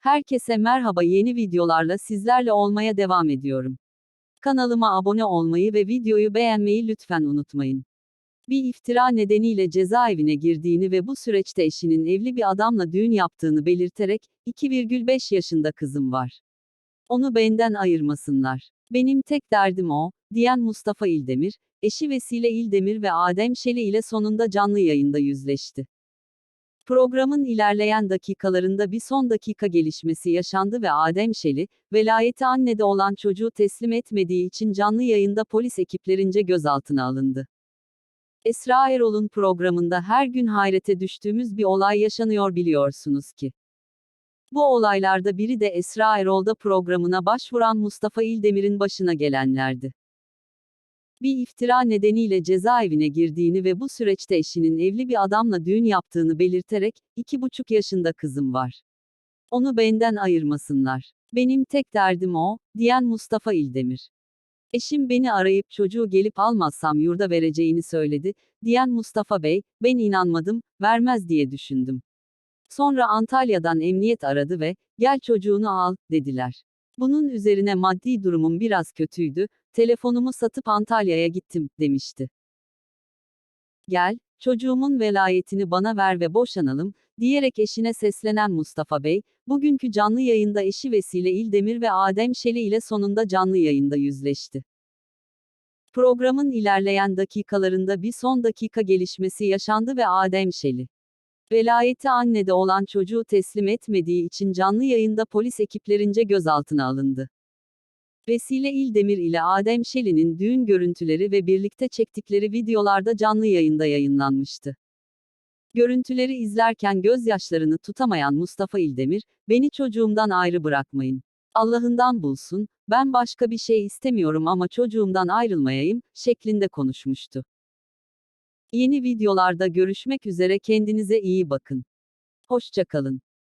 Herkese merhaba yeni videolarla sizlerle olmaya devam ediyorum. Kanalıma abone olmayı ve videoyu beğenmeyi lütfen unutmayın. Bir iftira nedeniyle cezaevine girdiğini ve bu süreçte eşinin evli bir adamla düğün yaptığını belirterek, 2,5 yaşında kızım var. Onu benden ayırmasınlar. Benim tek derdim o, diyen Mustafa İldemir, eşi Vesile İldemir ve Adem Şeli ile sonunda canlı yayında yüzleşti. Programın ilerleyen dakikalarında bir son dakika gelişmesi yaşandı ve Adem Şeli, velayeti annede olan çocuğu teslim etmediği için canlı yayında polis ekiplerince gözaltına alındı. Esra Erol'un programında her gün hayrete düştüğümüz bir olay yaşanıyor biliyorsunuz ki. Bu olaylarda biri de Esra Erol'da programına başvuran Mustafa İldemir'in başına gelenlerdi. Bir iftira nedeniyle cezaevine girdiğini ve bu süreçte eşinin evli bir adamla düğün yaptığını belirterek, iki buçuk yaşında kızım var. Onu benden ayırmasınlar. Benim tek derdim o, diyen Mustafa İldemir. Eşim beni arayıp çocuğu gelip almazsam yurda vereceğini söyledi, diyen Mustafa Bey, ben inanmadım, vermez diye düşündüm. Sonra Antalya'dan emniyet aradı ve, gel çocuğunu al, dediler. Bunun üzerine maddi durumum biraz kötüydü, telefonumu satıp Antalya'ya gittim, demişti. Gel, çocuğumun velayetini bana ver ve boşanalım, diyerek eşine seslenen Mustafa Bey, bugünkü canlı yayında eşi Vesile İldemir ve Adem Şeli ile sonunda canlı yayında yüzleşti. Programın ilerleyen dakikalarında bir son dakika gelişmesi yaşandı ve Adem Şeli, velayeti annede olan çocuğu teslim etmediği için canlı yayında polis ekiplerince gözaltına alındı. Vesile İldemir ile Adem Şeli'nin düğün görüntüleri ve birlikte çektikleri videolarda canlı yayında yayınlanmıştı. Görüntüleri izlerken gözyaşlarını tutamayan Mustafa İldemir, beni çocuğumdan ayrı bırakmayın. Allah'ından bulsun, ben başka bir şey istemiyorum ama çocuğumdan ayrılmayayım, şeklinde konuşmuştu. Yeni videolarda görüşmek üzere kendinize iyi bakın. Hoşçakalın.